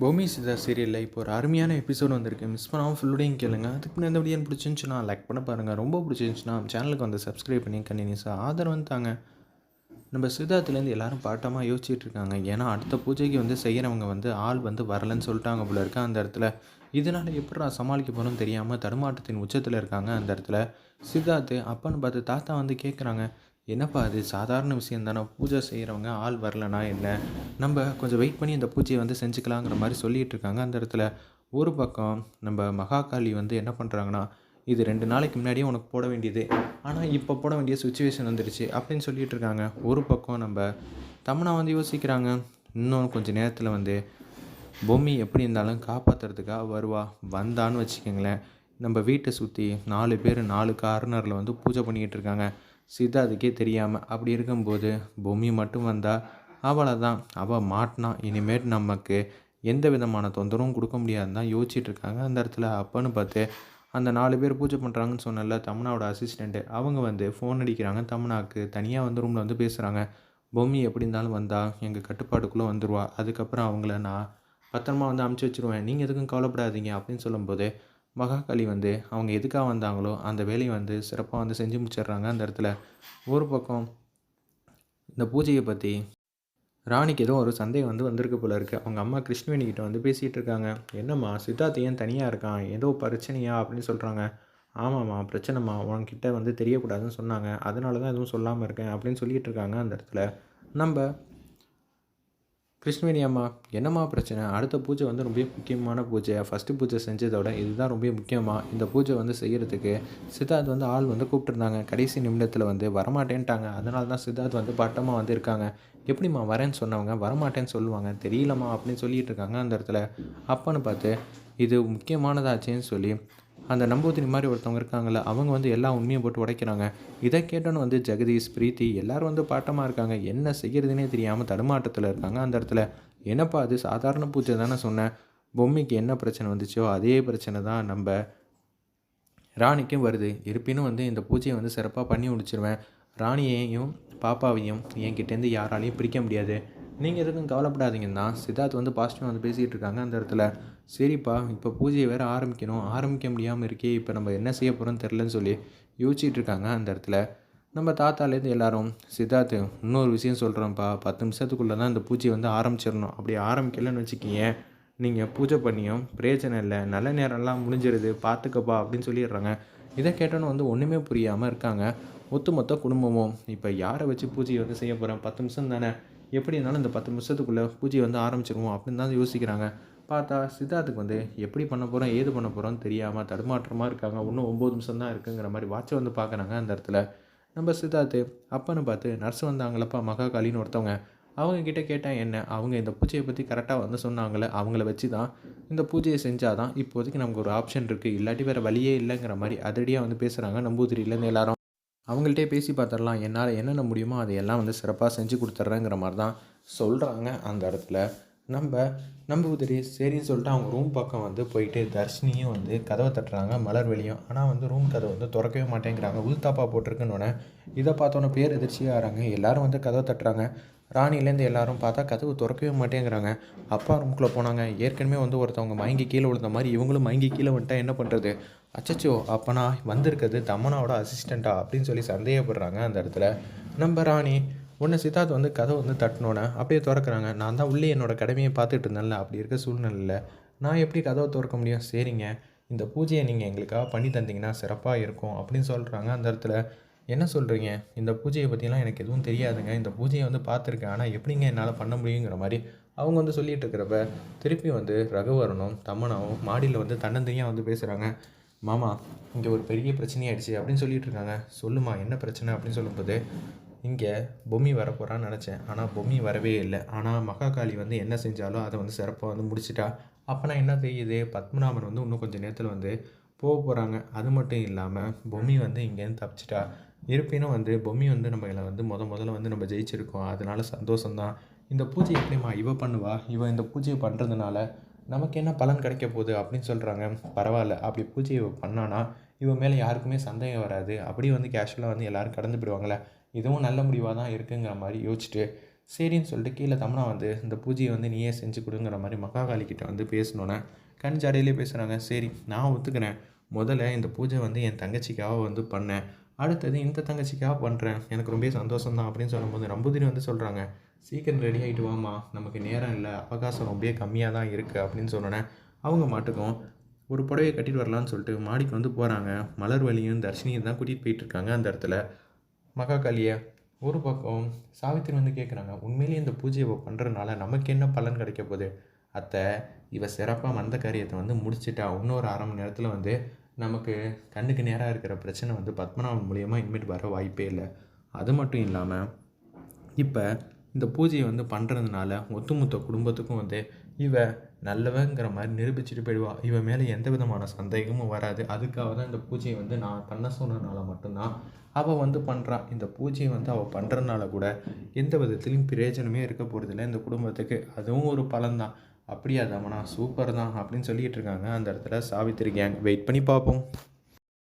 பூமி சிதா சீரியலில் இப்போ ஒரு அருமையான எபிசோட் வந்திருக்கு. மிஸ் பண்ணாமல் ஃபுல்லுடையும் கேளுங்க. அதுக்கு முன்னாடி இந்த வீடியோ பிடிச்சிருந்துச்சுன்னா லைக் பண்ண பாருங்கள் ரொம்ப பிடிச்சிருந்துச்சுன்னா சேனலுக்கு வந்து சப்ஸ்கிரைப் பண்ணி கண்டினியூஸாக ஆதரவு தாங்க. நம்ம சித்தார்த்துலேருந்து எல்லாரும் பாட்டமாக யோசிச்சுட்டு இருக்காங்க. ஏன்னா அடுத்த பூஜைக்கு வந்து செய்கிறவங்க வந்து ஆள் வந்து வரலன்னு சொல்லிட்டாங்க போல இருக்கா அந்த இடத்துல. இதனால் எப்படி நான் சமாளிக்க போகிறோன்னு தெரியாமல் தடுமாட்டத்தின் உச்சத்தில் இருக்காங்க அந்த இடத்துல சித்தார்த்து அப்பன்னு பார்த்து தாத்தா வந்து கேட்குறாங்க என்னப்பா அது? சாதாரண விஷயம் தானே. பூஜை செய்கிறவங்க ஆள் வரலனா என்ன? நம்ம கொஞ்சம் வெயிட் பண்ணி இந்த பூஜையை வந்து செஞ்சுக்கலாங்கிற மாதிரி சொல்லிகிட்டு இருக்காங்க. அந்த இடத்துல ஒரு பக்கம் நம்ம மகாகாளி வந்து என்ன பண்ணுறாங்கன்னா இது ரெண்டு நாளைக்கு முன்னாடியே உனக்கு போட வேண்டியது. ஆனால் இப்போ போட வேண்டிய சுச்சுவேஷன் வந்துடுச்சு அப்படின்னு சொல்லிகிட்டு இருக்காங்க. ஒரு பக்கம் நம்ம தமனா வந்து யோசிக்கிறாங்க. இன்னும் கொஞ்சம் நேரத்தில் வந்து பொம்மி எப்படி இருந்தாலும் காப்பாற்றுறதுக்காக வருவா? வந்தான்னு வச்சுக்கோங்களேன். நம்ம வீட்டை சுற்றி நாலு பேர் நாலு கார்னரில் வந்து பூஜை பண்ணிக்கிட்டு இருக்காங்க. சித்தார்த்துக்கே தெரியாமல் அப்படி இருக்கும்போது பொம்மி மட்டும் வந்தால் அவளை தான் அவள் மாட்டினா இனிமேட் நமக்கு எந்த விதமான தொந்தரவும் கொடுக்க முடியாதுன்னு தான் யோசிச்சுட்ருக்காங்க அந்த இடத்துல அப்பன்னு பார்த்து அந்த நாலு பேர் பூஜை பண்ணுறாங்கன்னு சொன்னல தமனாவோட அசிஸ்டண்ட்டு அவங்க வந்து ஃபோன் அடிக்கிறாங்க. தமனாவுக்கு தனியாக வந்து ரூமில் வந்து பேசுகிறாங்க பொம்மி எப்படி இருந்தாலும் வந்தால் எங்கள் கட்டுப்பாட்டுக்குள்ளே வந்துடுவா அதுக்கப்புறம் அவங்கள நான் பத்திரமா வந்து அமுச்சு வச்சுருவேன். நீங்கள் எதுக்கும் கவலைப்படாதீங்க அப்படின்னு சொல்லும்போது மகாகாளி வந்து அவங்க எதுக்காக வந்தாங்களோ அந்த வேலையை வந்து சிறப்பாக வந்து செஞ்சு முடிச்சிடுறாங்க அந்த இடத்துல. ஒரு பக்கம் இந்த பூஜையை பற்றி ராணிக்கு ஏதோ ஒரு சந்தேகம் வந்து வந்திருக்கு போல இருக்குது அவங்க அம்மா கிருஷ்ணவேணிக்கிட்ட வந்து பேசிகிட்டு இருக்காங்க. என்னம்மா சித்தார்த் ஏன் தனியாக இருக்கான்? ஏதோ பிரச்சனையா? அப்படின்னு சொல்கிறாங்க ஆமாம்மா பிரச்சனைம்மா. உன்கிட்ட வந்து தெரியக்கூடாதுன்னு சொன்னாங்க. அதனால தான் எதுவும் சொல்லாமல் இருக்கேன் அப்படின்னு சொல்லிகிட்டு இருக்காங்க அந்த இடத்துல. நம்ம கிருஷ்ணவேணி அம்மா என்னம்மா பிரச்சனை? அடுத்த பூஜை வந்து ரொம்ப முக்கியமான பூஜை ஃபஸ்ட்டு பூஜை செஞ்சதோட இதுதான் ரொம்ப முக்கியமாக இந்த பூஜை வந்து செய்கிறதுக்கு சித்தார்த் வந்து ஆள் வந்து கூப்பிட்டுருந்தாங்க. கடைசி நிமிடத்தில் வந்து வரமாட்டேன்ட்டாங்க. அதனால தான் சித்தார்த் வந்து பட்டமாக வந்து இருக்காங்க. எப்படிம்மா வரேன்னு சொன்னவங்க வரமாட்டேன்னு சொல்லுவாங்க. தெரியலம்மா அப்படின்னு சொல்லிகிட்டு இருக்காங்க அந்த இடத்துல. அப்பன்னு பார்த்து இது முக்கியமானதாச்சேன்னு சொல்லி அந்த நம்பூதிரி மாதிரி ஒருத்தவங்க இருக்காங்கல்ல அவங்க வந்து எல்லா உண்மையும் போட்டு உடைக்கிறாங்க. இதை கேட்டோன்னு வந்து ஜெகதீஷ் பிரீத்தி எல்லாரும் வந்து பாட்டமாக இருக்காங்க. என்ன செய்கிறதுனே தெரியாமல் தடுமாட்டத்தில் இருக்காங்க அந்த இடத்துல. என்னப்பா அது? சாதாரண பூஜை தானே சொன்னேன். பொம்மைக்கு என்ன பிரச்சனை வந்துச்சோ அதே பிரச்சனை தான் நம்ம ராணிக்கும் வருது. இருப்பினும் வந்து இந்த பூஜையை வந்து சிறப்பாக பண்ணி முடிச்சிருவேன். ராணியையும் பாப்பாவையும் என்கிட்டேருந்து யாராலையும் பிரிக்க முடியாது. நீங்கள் எதுக்கும் கவலைப்படாதீங்கன்னா சித்தார்த் வந்து பாசிட்டிவாக வந்து பேசிகிட்டு இருக்காங்க அந்த இடத்துல. சரிப்பா இப்போ பூஜையை வேறு ஆரம்பிக்கணும். ஆரம்பிக்க முடியாமல் இருக்கே இப்போ நம்ம என்ன செய்ய போகிறோம்னு தெரிலன்னு சொல்லி யோசிச்சுட்டு இருக்காங்க அந்த இடத்துல. நம்ம தாத்தாலேருந்து எல்லாரும் சித்தார்த்து இன்னொரு விஷயம் சொல்கிறோம்ப்பா பத்து நிமிஷத்துக்குள்ளே தான் இந்த பூஜையை வந்து ஆரம்பிச்சிடணும். அப்படி ஆரம்பிக்கலன்னு வச்சுக்கிங்க நீங்கள் பூஜை பண்ணியும் பிரயோஜனம் இல்லை. நல்ல நேரம்லாம் முடிஞ்சிருது பார்த்துக்கப்பா அப்படின்னு சொல்லிடுறாங்க. இதை கேட்டோன்னு வந்து ஒன்றுமே புரியாமல் இருக்காங்க. ஒட்டுமொத்த குடும்பமும் இப்போ யாரை வச்சு பூஜையை வந்து செய்ய போகிறேன் பத்து நிமிஷம் தானே? எப்படி இருந்தாலும் இந்த பத்து நிமிஷத்துக்குள்ளே பூஜையை வந்து ஆரம்பிச்சிருவோம் அப்படின்னு தான் யோசிக்கிறாங்க. பார்த்தா சித்தார்த்துக்கு வந்து எப்படி பண்ண போகிறோம் ஏது பண்ண போகிறோம்னு தெரியாமல் தடுமாற்றமாக இருக்காங்க. இன்னும் ஒம்பது நிமிஷம் தான் இருக்குங்கிற மாதிரி வாட்சை வந்து பார்க்குறாங்க அந்த இடத்துல. நம்ம சித்தார்த்து அப்பன்னு பார்த்து நர்ஸ் வந்தாங்களப்பா மகா காலின்னு ஒருத்தவங்க. அவங்க கிட்டே கேட்டால் என்ன? அவங்க இந்த பூஜையை பற்றி கரெக்டாக வந்து சொன்னாங்களே அவங்கள வச்சு தான் இந்த பூஜையை செஞ்சால் தான் இப்போதைக்கு நமக்கு ஒரு ஆப்ஷன் இருக்குது இல்லாட்டி வேறு வழியே இல்லைங்கிற மாதிரி அதிரடியாக வந்து பேசுகிறாங்க நம்பூதிரியிலேருந்து எல்லாரும். அவங்கள்ட்டே பேசி பார்த்துடலாம். என்னால் என்னென்ன முடியுமோ அதையெல்லாம் வந்து சிறப்பாக செஞ்சு கொடுத்துட்றேங்கிற மாதிரி தான் சொல்கிறாங்க அந்த இடத்துல. நம்ம நம்பூதிரி சரின்னு சொல்லிட்டு அவங்க ரூம் பக்கம் வந்து போயிட்டு தர்ஷினியும் வந்து கதவை தட்டுறாங்க மலர் வெளியும். ஆனால் வந்து ரூம் கதவை வந்து திறக்கவே மாட்டேங்கிறாங்க. உள்தாப்பா போட்டிருக்குன்னொன்னே இதை பார்த்தோன்னே பேர் எதிர்ச்சியாக ஆகிறாங்க எல்லோரும் வந்து கதவை தட்டுறாங்க. ராணிலேருந்து எல்லாரும் பார்த்தா கதவு திறக்கவே மாட்டேங்கிறாங்க. அப்பா ரூம்குள்ளே போனாங்க. ஏற்கனவே வந்து ஒருத்தவங்க மயங்கி கீழே விழுந்த மாதிரி இவங்களும் மயங்கி கீழே வந்துட்டா என்ன பண்ணுறது அச்சச்சோ அப்பனா வந்திருக்கிறது தமனாவோட அசிஸ்டண்ட்டா அப்படின்னு சொல்லி சந்தேகப்படுறாங்க அந்த இடத்துல. நம்ம ராணி உடனே சித்தார்த் வந்து கதை வந்து தட்டினோன்னே அப்படியே திறக்கிறாங்க. நான் தான் உள்ளே என்னோட கடமையை பார்த்துட்டு இருந்தேன்ல அப்படி இருக்க சூழ்நிலையில். நான் எப்படி கதவை திறக்க முடியும்? சரிங்க. இந்த பூஜையை நீங்கள் எங்களுக்காக பண்ணி தந்தீங்கன்னா சிறப்பாக இருக்கும் அப்படின்னு சொல்கிறாங்க அந்த இடத்துல. என்ன சொல்கிறீங்க இந்த பூஜையை பற்றிலாம் எனக்கு எதுவும் தெரியாதுங்க. இந்த பூஜையை வந்து பார்த்துருக்கேன். ஆனால் எப்படிங்க என்னால் பண்ண முடியுங்கிற மாதிரி அவங்க வந்து சொல்லிகிட்டு இருக்கிறப்ப திருப்பி வந்து ரகுவரனும் தமனாவும் மாடியில் வந்து தன்னந்தனியாக வந்து பேசுகிறாங்க மாமா இங்கே ஒரு பெரிய பிரச்சனையாயிடுச்சு அப்படின்னு சொல்லிட்டு இருக்காங்க. சொல்லுமா என்ன பிரச்சனை? அப்படின்னு சொல்லும்போது இங்கே பொம்மி வரப்போகிறான்னு நினச்சேன். ஆனால் பொம்மி வரவே இல்லை. ஆனால் மகாகாளி வந்து என்ன செஞ்சாலும் அதை வந்து சிறப்பாக வந்து முடிச்சிட்டா. அப்போனா என்ன தெரியுது பத்மநாபன் வந்து இன்னும் கொஞ்சம் நேரத்தில் வந்து போக போகிறாங்க அது மட்டும் இல்லாமல் பொம்மி வந்து இங்கேருந்து தப்பிச்சிட்டா. இருப்பினும் வந்து பொம்மி வந்து நம்ம இதில் வந்து முத முதல்ல வந்து நம்ம ஜெயிச்சிருக்கோம். அதனால சந்தோஷம்தான். இந்த பூஜை எப்படிம்மா இவ பண்ணுவா? இவ இந்த பூஜையை பண்ணுறதுனால நமக்கு என்ன பலன் கிடைக்க போகுது அப்படின்னு சொல்கிறாங்க பரவாயில்ல. அப்படி பூஜையை பண்ணானா இவன் மேலே யாருக்குமே சந்தேகம் வராது. அப்படியே வந்து கேஷுவலாக வந்து எல்லோரும் கடந்து போயிடுவாங்களே இதுவும் நல்ல முடிவாக தான் இருக்குங்கிற மாதிரி யோசிச்சுட்டு சரின்னு சொல்லிட்டு கீழே தமனா வந்து இந்த பூஜையை வந்து நீயே செஞ்சு கொடுங்கிற மாதிரி மகாகாளி கிட்ட வந்து பேசணுன்னே கண் ஜாடையிலே பேசுகிறாங்க சரி நான் ஒத்துக்கிறேன். முதல்ல இந்த பூஜை வந்து என் தங்கச்சிக்காக வந்து பண்ணேன் அடுத்தது இந்த தங்கச்சிக்காக பண்ணுறேன் எனக்கு ரொம்ப சந்தோஷம் தான் அப்படின்னு சொல்லும்போது நம்பூதிரி வந்து சொல்கிறாங்க சீக்கிரம் ரெடி ஆகிட்டு வாமா நமக்கு நேரம் இல்லை. அவகாசம் ரொம்ப கம்மியாக தான் இருக்குது அப்படின்னு சொன்னோன்னே அவங்க மாட்டுக்கும் ஒரு புடவையை கட்டிட்டு வரலான்னு சொல்லிட்டு மாடிக்கு வந்து போகிறாங்க மலர் வழியும் தர்ஷினியும் தான் கூட்டிகிட்டு போயிட்டுருக்காங்க அந்த இடத்துல. மகாகாளியை ஒரு பக்கம் சாவித்திரி வந்து கேட்குறாங்க உண்மையிலேயே இந்த பூஜையை இவ பண்ணுறதுனால நமக்கு என்ன பலன் கிடைக்க போகுது? அத்தை இவ சிறப்பாக வந்த காரியத்தை வந்து முடிச்சிட்டா இன்னொரு அரை மணி நேரத்தில் வந்து நமக்கு கண்ணுக்கு நேராக இருக்கிற பிரச்சனை வந்து பத்மநாபன் மூலியமாக இனிமேட் வர வாய்ப்பே இல்லை. அது மட்டும் இல்லாமல் இப்போ இந்த பூஜையை வந்து பண்ணுறதுனால ஒத்துமொத்த குடும்பத்துக்கும் வந்து இவ நல்லவங்கிற மாதிரி நிரூபிச்சுட்டு போயிடுவா. இவன் மேலே எந்த விதமான சந்தேகமும் வராது. அதுக்காக தான் இந்த பூஜையை வந்து நான் பண்ண சொன்னதுனால மட்டும்தான் அவள் வந்து பண்ணுறா இந்த பூஜையை வந்து அவள் பண்ணுறதுனால கூட எந்த விதத்துலையும் பிரயோஜனமே இருக்க போகிறதில்ல இந்த குடும்பத்துக்கு. அதுவும் ஒரு பலன்தான். அப்படியா தமனா? சூப்பர் தான் அப்படின்னு சொல்லிகிட்டு இருக்காங்க. அந்த இடத்துல சாவித்திரி கேங் வெயிட் பண்ணி பார்ப்போம்.